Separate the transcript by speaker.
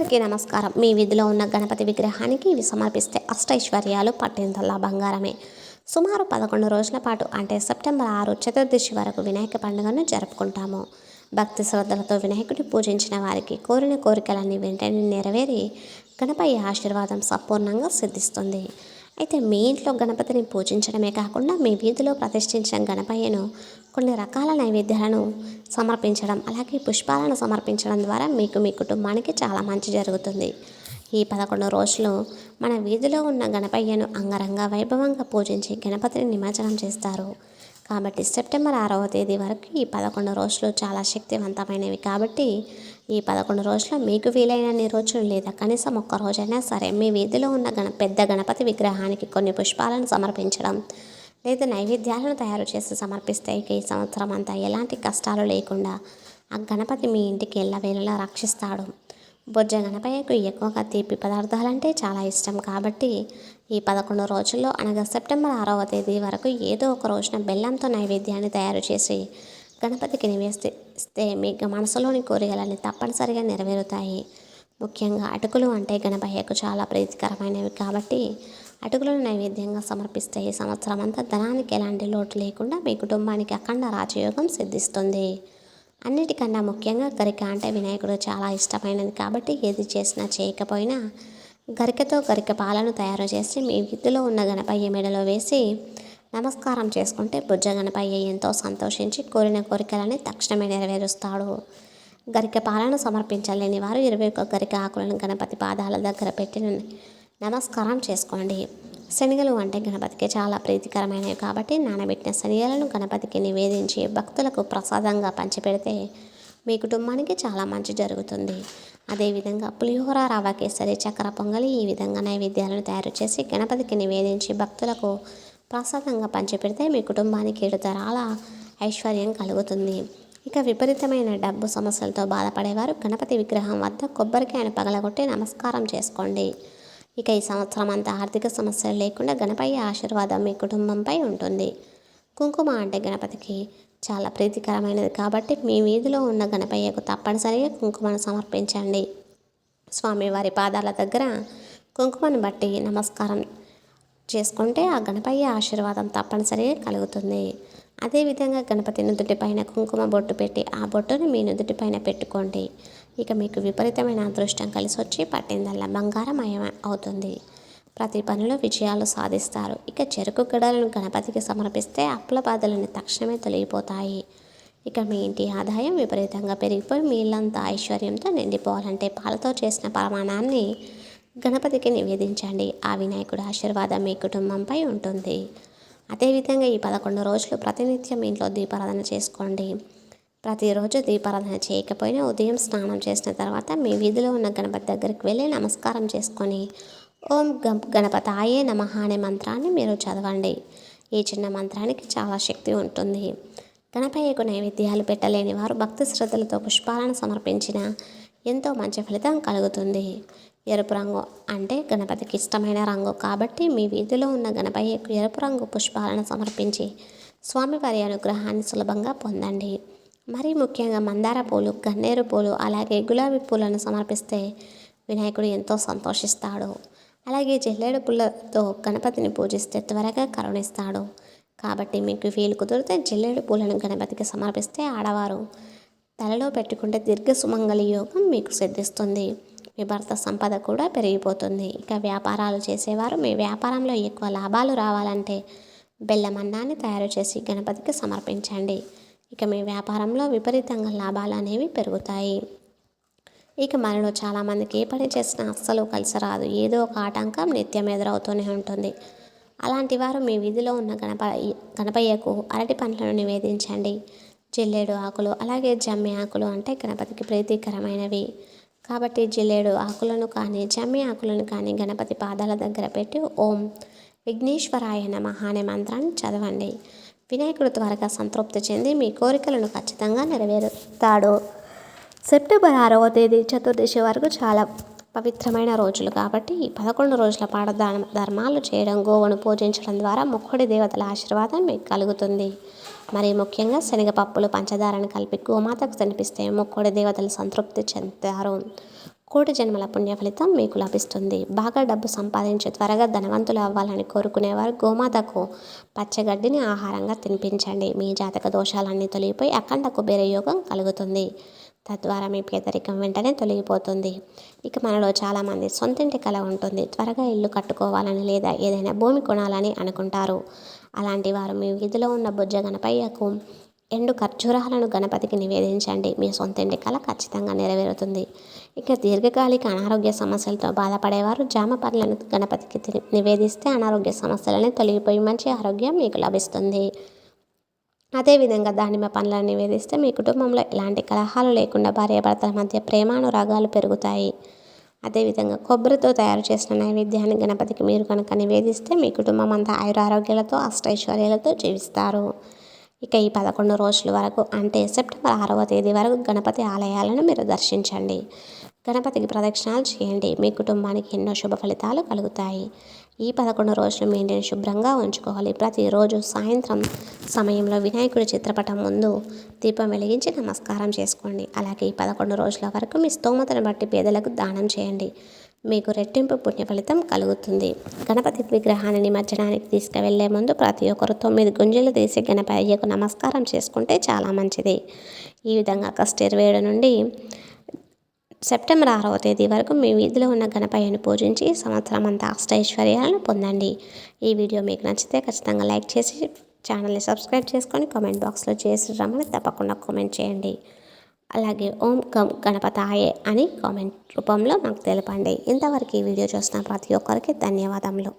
Speaker 1: అందరికీ నమస్కారం. మీ వీధిలో ఉన్న గణపతి విగ్రహానికి ఇవి సమర్పిస్తే అష్టైశ్వర్యాలు పట్టిందల్లా బంగారమే. సుమారు పదకొండు రోజుల పాటు అంటే సెప్టెంబర్ ఆరు చతుర్దశి వరకు వినాయక పండుగను జరుపుకుంటాము. భక్తి శ్రద్ధలతో వినాయకుడిని పూజించిన వారికి కోరిన కోరికలన్నీ వెంటనే నెరవేరి గణపయ్య ఆశీర్వాదం సంపూర్ణంగా సిద్ధిస్తుంది. అయితే మీ ఇంట్లో గణపతిని పూజించడమే కాకుండా మీ వీధిలో ప్రతిష్ఠించిన గణపయ్యను కొన్ని రకాల నైవేద్యాలను సమర్పించడం అలాగే పుష్పాలను సమర్పించడం ద్వారా మీకు మీ కుటుంబానికి చాలా మంచి జరుగుతుంది. ఈ పదకొండు రోజులు మన వీధిలో ఉన్న గణపయ్యను అంగరంగ వైభవంగా పూజించి గణపతిని నిమజ్జనం చేస్తారు. కాబట్టి సెప్టెంబర్ ఆరవ తేదీ వరకు ఈ పదకొండు రోజులు చాలా శక్తివంతమైనవి. కాబట్టి ఈ పదకొండు రోజులు మీకు వీలైనన్ని రోజులు లేదా కనీసం ఒక్క రోజైనా సరే మీ వీధిలో ఉన్న గణ పెద్ద గణపతి విగ్రహానికి కొన్ని పుష్పాలను సమర్పించడం లేదా నైవేద్యాలను తయారు చేసి సమర్పిస్తే ఇక ఈ సంవత్సరం అంతా ఎలాంటి కష్టాలు లేకుండా ఆ గణపతి మీ ఇంటికి ఎల్లవేళలా రక్షిస్తాడు. బొజ్జ గణపయ్యకు ఎక్కువగా తీపి పదార్థాలంటే చాలా ఇష్టం కాబట్టి ఈ పదకొండు రోజుల్లో అనగా సెప్టెంబర్ ఆరవ తేదీ వరకు ఏదో ఒక రోజున బెల్లంతో నైవేద్యాన్ని తయారు చేసి గణపతికి నివేదిస్తే మీ మనసులోని కోరికలన్నీ తప్పనిసరిగా నెరవేరుతాయి. ముఖ్యంగా అటుకులు అంటే గణపయ్యకు చాలా ప్రీతికరమైనవి కాబట్టి అటుకులను నైవేద్యంగా సమర్పిస్తే ఈ సంవత్సరం అంతా ధనానికి ఎలాంటి లోటు లేకుండా మీ కుటుంబానికి అఖండ రాజయోగం సిద్ధిస్తుంది. అన్నిటికన్నా ముఖ్యంగా గరిక అంటే వినాయకుడు చాలా ఇష్టమైనది కాబట్టి ఏది చేసినా చేయకపోయినా గరికతో గరిక పాలను తయారు చేసి మీ వీధిలో ఉన్న గణపయ్య మెడలో వేసి నమస్కారం చేసుకుంటే బుజ్జ గణపయ్య ఎంతో సంతోషించి కోరిన కోరికలని తక్షణమే నెరవేరుస్తాడు. గరిక పాలను సమర్పించలేని వారు ఇరవై ఒక్క గరిక ఆకులను గణపతి పాదాల దగ్గర పెట్టిన నమస్కారం చేసుకోండి. శనగలు అంటే గణపతికి చాలా ప్రీతికరమైనవి కాబట్టి నానబెట్టిన శనగలను గణపతికి నివేదించి భక్తులకు ప్రసాదంగా పంచిపెడితే మీ కుటుంబానికి చాలా మంచి జరుగుతుంది. అదేవిధంగా పులిహోర రవ కేసరి చక్కెర పొంగలి ఈ విధంగా నైవేద్యాలను తయారు చేసి గణపతికి నివేదించి భక్తులకు ప్రసాదంగా పంచిపెడితే మీ కుటుంబానికి ఏడు తరాల ఐశ్వర్యం కలుగుతుంది. ఇక విపరీతమైన డబ్బు సమస్యలతో బాధపడేవారు గణపతి విగ్రహం వద్ద కొబ్బరికాయను పగలగొట్టి నమస్కారం చేసుకోండి. ఇక ఈ సంవత్సరం అంతా ఆర్థిక సమస్యలు లేకుండా గణపయ్య ఆశీర్వాదం మీ కుటుంబంపై ఉంటుంది. కుంకుమ అంటే గణపతికి చాలా ప్రీతికరమైనది కాబట్టి మీ వీధిలో ఉన్న గణపయ్యకు తప్పనిసరిగా కుంకుమను సమర్పించండి. స్వామివారి పాదాల దగ్గర కుంకుమను బట్టి నమస్కారం చేసుకుంటే ఆ గణపయ్య ఆశీర్వాదం తప్పనిసరిగా కలుగుతుంది. అదేవిధంగా గణపతి నుదుటి పైన కుంకుమ బొట్టు పెట్టి ఆ బొట్టుని మీ నుదుటిపైన పెట్టుకోండి. ఇక మీకు విపరీతమైన అదృష్టం కలిసి వచ్చి పట్టిందల్లా బంగారమయం అవుతుంది. ప్రతి పనిలో విజయాలు సాధిస్తారు. ఇక చెరుకు గడలను గణపతికి సమర్పిస్తే అప్పుల బాధలను తక్షణమే తొలగిపోతాయి. ఇక మీ ఇంటి ఆదాయం విపరీతంగా పెరిగిపోయి మీ ఇల్లంతా ఐశ్వర్యంతో నిండిపోవాలంటే పాలతో చేసిన ప్రమాణాన్ని గణపతికి నివేదించండి. ఆ వినాయకుడు ఆశీర్వాదం మీ కుటుంబంపై ఉంటుంది. అదేవిధంగా ఈ పదకొండు రోజులు ప్రతినిత్యం ఇంట్లో దీపారాధన చేసుకోండి. ప్రతిరోజు దీపారాధన చేయకపోయినా ఉదయం స్నానం చేసిన తర్వాత మీ వీధిలో ఉన్న గణపతి దగ్గరికి వెళ్ళి నమస్కారం చేసుకొని ఓం గం గణపతాయే నమ అనే మంత్రాన్ని మీరు చదవండి. ఈ చిన్న మంత్రానికి చాలా శక్తి ఉంటుంది. గణపయ్యకు నైవేద్యాలు పెట్టలేని వారు భక్తి శ్రద్ధలతో పుష్పాలను సమర్పించిన ఎంతో మంచి ఫలితం కలుగుతుంది. ఎరుపు రంగు అంటే గణపతికి ఇష్టమైన రంగు. కాబట్టి మీ వీధిలో ఉన్న గణపయ్యకు ఎరుపు రంగు పుష్పాలను సమర్పించి స్వామివారి అనుగ్రహాన్ని సులభంగా పొందండి. మరీ ముఖ్యంగా మందార పూలు గన్నేరు పూలు అలాగే గులాబీ పూలను సమర్పిస్తే వినాయకుడు ఎంతో సంతోషిస్తాడు. అలాగే జల్లేడు పూలతో గణపతిని పూజిస్తే త్వరగా కరుణిస్తాడు. కాబట్టి మీకు వీలు కుదిరితే జల్లేడు పూలను గణపతికి సమర్పిస్తే ఆడవారు తలలో పెట్టుకుంటే దీర్ఘ సుమంగళి యోగం మీకు సిద్ధిస్తుంది. మీ భర్త సంపద కూడా పెరిగిపోతుంది. ఇక వ్యాపారాలు చేసేవారు మీ వ్యాపారంలో ఎక్కువ లాభాలు రావాలంటే బెల్లం అన్నాన్ని తయారు చేసి గణపతికి సమర్పించండి. ఇక మీ వ్యాపారంలో విపరీతంగా లాభాలు అనేవి పెరుగుతాయి. ఇక మనలో చాలామందికి ఏ పని చేసినా అస్సలు కలిసి రాదు ఏదో ఒక ఆటంకం నిత్యం ఎదురవుతూనే ఉంటుంది. అలాంటి వారు మీ వీధిలో ఉన్న గణప గణపయ్యకు అరటి పండ్లను నివేదించండి. జిల్లేడు ఆకులు అలాగే జమ్మి ఆకులు అంటే గణపతికి ప్రీతికరమైనవి. కాబట్టి జిల్లేడు ఆకులను కానీ జమ్మి ఆకులను కానీ గణపతి పాదాల దగ్గర పెట్టి ఓం విఘ్నేశ్వరాయ నమ అనే మంత్రాన్ని చదవండి. వినాయకుడు త్వరగా సంతృప్తి చెంది మీ కోరికలను ఖచ్చితంగా నెరవేరుతాడు. సెప్టెంబర్ ఆరవ తేదీ చతుర్దశి వరకు చాలా పవిత్రమైన రోజులు కాబట్టి ఈ పదకొండు రోజుల పాట ధర్మాలు చేయడం గోవును పూజించడం ద్వారా ముక్కుడి దేవతల ఆశీర్వాదం మీకు కలుగుతుంది. మరి ముఖ్యంగా శనగపప్పులు పంచదారను కలిపి గోమాతకు తినిపిస్తే ముక్కుడి దేవతలు సంతృప్తి చెందుతారు. కోటి జన్మల పుణ్య ఫలితం మీకు లభిస్తుంది. బాగా డబ్బు సంపాదించి త్వరగా ధనవంతులు అవ్వాలని కోరుకునేవారు గోమాతకు పచ్చగడ్డిని ఆహారంగా తినిపించండి. మీ జాతక దోషాలన్నీ తొలగిపోయి అఖండ కుబేర యోగం కలుగుతుంది. తద్వారా మీ పేదరికం వెంటనే తొలగిపోతుంది. ఇక మనలో చాలామంది సొంతింటి కళ ఉంటుంది. త్వరగా ఇల్లు కట్టుకోవాలని లేదా ఏదైనా భూమి కొనాలని అనుకుంటారు. అలాంటి వారు మీ వీధిలో ఉన్న బుజ్జ గణపయ్యకు ఎండు ఖర్జూరాలను గణపతికి నివేదించండి. మీ సొంతింటి కళ ఖచ్చితంగా నెరవేరుతుంది. ఇక దీర్ఘకాలిక అనారోగ్య సమస్యలతో బాధపడేవారు జామ పండ్లను గణపతికి తి- నివేదిస్తే అనారోగ్య సమస్యలని తొలగిపోయి మంచి ఆరోగ్యం మీకు లభిస్తుంది. అదేవిధంగా దానిమ్మ పండ్లను నివేదిస్తే మీ కుటుంబంలో ఎలాంటి కలహాలు లేకుండా భార్యాభర్తల మధ్య ప్రేమానురాగాలు పెరుగుతాయి. అదేవిధంగా కొబ్బరితో తయారు చేసిన నైవేద్యాన్ని గణపతికి మీరు కనుక నివేదిస్తే మీ కుటుంబం అంతా ఆయురారోగ్యాలతో అష్టైశ్వర్యాలతో జీవిస్తారు. ఇక ఈ పదకొండు రోజుల వరకు అంటే సెప్టెంబర్ ఆరవ తేదీ వరకు గణపతి ఆలయాలను మీరు దర్శించండి. గణపతికి ప్రదక్షిణాలు చేయండి. మీ కుటుంబానికి ఎన్నో శుభ ఫలితాలు కలుగుతాయి. ఈ పదకొండు రోజులు మీ ఇంటిని శుభ్రంగా ఉంచుకోవాలి. ప్రతిరోజు సాయంత్రం సమయంలో వినాయకుడి చిత్రపటం ముందు దీపం వెలిగించి నమస్కారం చేసుకోండి. అలాగే ఈ పదకొండు రోజుల వరకు మీ స్తోమతను బట్టి పేదలకు దానం చేయండి. మీకు రెట్టింపు పుణ్య ఫలితం కలుగుతుంది. గణపతి విగ్రహాన్ని నిమజ్జనానికి తీసుకువెళ్ళే ముందు ప్రతి ఒక్కరు తొమ్మిది గుంజలు తీసి గణపయ్యకు నమస్కారం చేసుకుంటే చాలా మంచిది. ఈ విధంగా ఆగస్టు ఇరవై ఏడు నుండి సెప్టెంబర్ ఆరవ తేదీ వరకు మీ వీధిలో ఉన్న గణపయ్యను పూజించి సంవత్సరం అంతా అష్టైశ్వర్యాలను పొందండి. ఈ వీడియో మీకు నచ్చితే ఖచ్చితంగా లైక్ చేసి ఛానల్ని సబ్స్క్రైబ్ చేసుకొని కామెంట్ బాక్స్లో చేసి రమ్మని తప్పకుండా కామెంట్ చేయండి. అలాగే ఓం గం గణపతాయే అని కామెంట్ రూపంలో నాకు తెలపండి. ఇంతవరకు ఈ వీడియో చూసిన ప్రతి ఒక్కరికి ధన్యవాదములు.